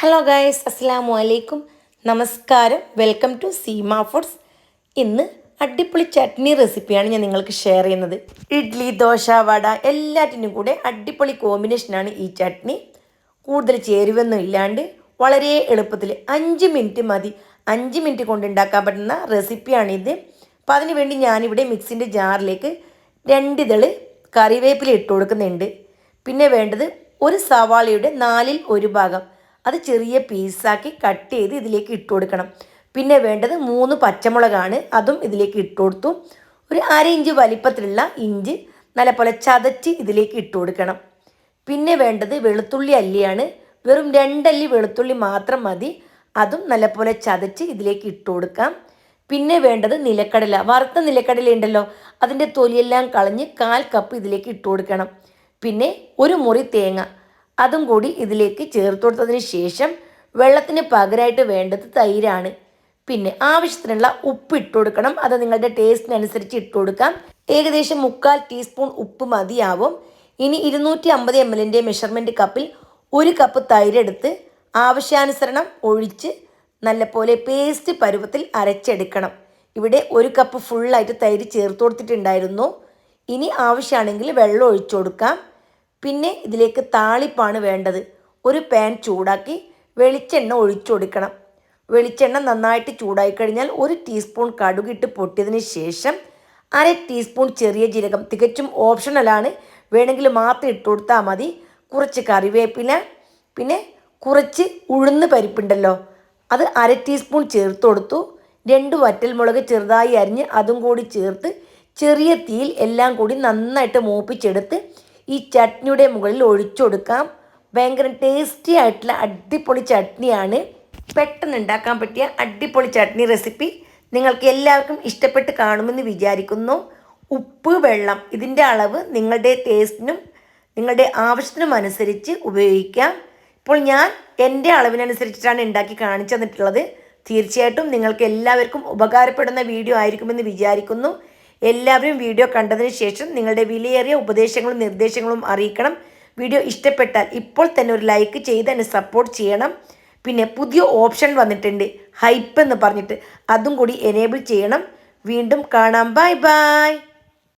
Hello guys അസ്സാം വലൈക്കും നമസ്കാരം വെൽക്കം ടു സീമ ഫുഡ്സ് ഇന്ന് അടിപൊളി ചട്നി റെസിപ്പിയാണ് ഞാൻ നിങ്ങൾക്ക് ഷെയർ ചെയ്യുന്നത്. ഇഡ്ഡലി ദോശ വട എല്ലാറ്റിനും കൂടെ അടിപൊളി കോമ്പിനേഷനാണ് ഈ ചട്നി. കൂടുതൽ ചേരുവൊന്നും ഇല്ലാണ്ട് വളരെ എളുപ്പത്തിൽ അഞ്ച് മിനിറ്റ് മതി. അഞ്ച് മിനിറ്റ് കൊണ്ട് ഉണ്ടാക്കാൻ പറ്റുന്ന റെസിപ്പിയാണിത് അപ്പം അതിന് വേണ്ടി ഞാനിവിടെ മിക്സിന്റെ ജാറിലേക്ക് രണ്ടിതൾ കറിവേപ്പില ഇട്ട് കൊടുക്കുന്നുണ്ട്. പിന്നെ വേണ്ടത് ഒരു സവാളയുടെ നാലിൽ ഒരു ഭാഗം അത് ചെറിയ പീസാക്കി കട്ട് ചെയ്ത് ഇതിലേക്ക് ഇട്ട് കൊടുക്കണം. പിന്നെ വേണ്ടത് മൂന്ന് പച്ചമുളകാണ് അതും ഇതിലേക്ക് ഇട്ട് കൊടുത്തു. ഒരു അര ഇഞ്ച് വലിപ്പത്തിലുള്ള ഇഞ്ചി നല്ലപോലെ ചതച്ച് ഇതിലേക്ക് ഇട്ട് കൊടുക്കണം. പിന്നെ വേണ്ടത് വെളുത്തുള്ളി അല്ലിയാണ്. വെറും രണ്ടല്ലി വെളുത്തുള്ളി മാത്രം മതി. അതും നല്ലപോലെ ചതച്ച് ഇതിലേക്ക് ഇട്ട് കൊടുക്കാം. പിന്നെ വേണ്ടത് നിലക്കടല. വറുത്ത നിലക്കടല ഉണ്ടല്ലോ അതിന്റെ തൊലിയെല്ലാം കളഞ്ഞ് കാൽ കപ്പ് ഇതിലേക്ക് ഇട്ട് കൊടുക്കണം. പിന്നെ ഒരു മുറി തേങ്ങ. അതും കൂടി ഇതിലേക്ക് ചേർത്ത് കൊടുത്തതിന് ശേഷം വെള്ളത്തിന് പകരമായിട്ട് വേണ്ടത് തൈരാണ്. പിന്നെ ആവശ്യത്തിനുള്ള ഉപ്പ് ഇട്ട് കൊടുക്കണം. അത് നിങ്ങളുടെ ടേസ്റ്റിനനുസരിച്ച് ഇട്ട് കൊടുക്കാം. ഏകദേശം മുക്കാൽ ടീസ്പൂൺ ഉപ്പ് മതിയാവും. ഇനി ഇരുന്നൂറ്റി അമ്പത് എം എല്ലിന്റെ മെഷർമെന്റ് കപ്പിൽ ഒരു കപ്പ് തൈരെടുത്ത് ആവശ്യാനുസരണം ഒഴിച്ച് നല്ലപോലെ പേസ്റ്റ് പരുവത്തിൽ അരച്ചെടുക്കണം. ഇവിടെ ഒരു കപ്പ് ഫുള്ളായിട്ട് തൈര് ചേർത്ത് കൊടുത്തിട്ടുണ്ടായിരുന്നു. ഇനി ആവശ്യമാണെങ്കിൽ വെള്ളം ഒഴിച്ചു കൊടുക്കാം. പിന്നെ ഇതിലേക്ക് താളിപ്പാണ് വേണ്ടത്. ഒരു പാൻ ചൂടാക്കി വെളിച്ചെണ്ണ ഒഴിച്ചു കൊടുക്കണം വെളിച്ചെണ്ണ നന്നായിട്ട് ചൂടായി കഴിഞ്ഞാൽ ഒരു ടീസ്പൂൺ കടുകിട്ട് പൊട്ടിയതിന് ശേഷം അര ടീസ്പൂൺ ചെറിയ ജീരകം തികച്ചും ഓപ്ഷണലാണ് വേണമെങ്കിൽ മാത്രം ഇട്ട് കൊടുത്താൽ മതി. കുറച്ച് കറിവേപ്പില പിന്നെ കുറച്ച് ഉഴുന്ന് പരിപ്പുണ്ടല്ലോ അത് അര ടീസ്പൂൺ ചേർത്ത് കൊടുത്തു. രണ്ട് വറ്റൽമുളക് ചെറുതായി അരിഞ്ഞ് അതും കൂടി ചേർത്ത് ചെറിയ തീയിൽ എല്ലാം കൂടി നന്നായിട്ട് മൂപ്പിച്ചെടുത്ത് ഈ ചട്നിയുടെ മുകളിൽ ഒഴിച്ചു കൊടുക്കാം. ഭയങ്കര ടേസ്റ്റി ആയിട്ടുള്ള അടിപൊളി ചട്നിയാണ്. പെട്ടെന്ന് ഉണ്ടാക്കാൻ പറ്റിയ അടിപൊളി ചട്നി റെസിപ്പി നിങ്ങൾക്ക് എല്ലാവർക്കും ഇഷ്ടപ്പെട്ട് കാണുമെന്ന് വിചാരിക്കുന്നു. ഉപ്പ് വെള്ളം ഇതിന്റെ അളവ് നിങ്ങളുടെ ടേസ്റ്റിനും നിങ്ങളുടെ ആവശ്യത്തിനും അനുസരിച്ച് ഉപയോഗിക്കാം. ഇപ്പോൾ ഞാൻ എന്റെ അളവിനനുസരിച്ചിട്ടാണ് ഉണ്ടാക്കി കാണിച്ചു തന്നിട്ടുള്ളത്. തീർച്ചയായിട്ടും നിങ്ങൾക്ക് എല്ലാവർക്കും ഉപകാരപ്പെടുന്ന വീഡിയോ ആയിരിക്കുമെന്ന് വിചാരിക്കുന്നു. എല്ലാവരും വീഡിയോ കണ്ടതിന് ശേഷം നിങ്ങളുടെ വിലയേറിയ ഉപദേശങ്ങളും നിർദ്ദേശങ്ങളും അറിയിക്കണം. വീഡിയോ ഇഷ്ടപ്പെട്ടാൽ ഇപ്പോൾ തന്നെ ഒരു ലൈക്ക് ചെയ്ത് എന്നെ സപ്പോർട്ട് ചെയ്യണം. പിന്നെ പുതിയ ഓപ്ഷൻ വന്നിട്ടുണ്ട്. ഹൈപ്പ് എന്ന് പറഞ്ഞിട്ട് അതും കൂടി എനേബിൾ ചെയ്യണം. വീണ്ടും കാണാം. Bye bye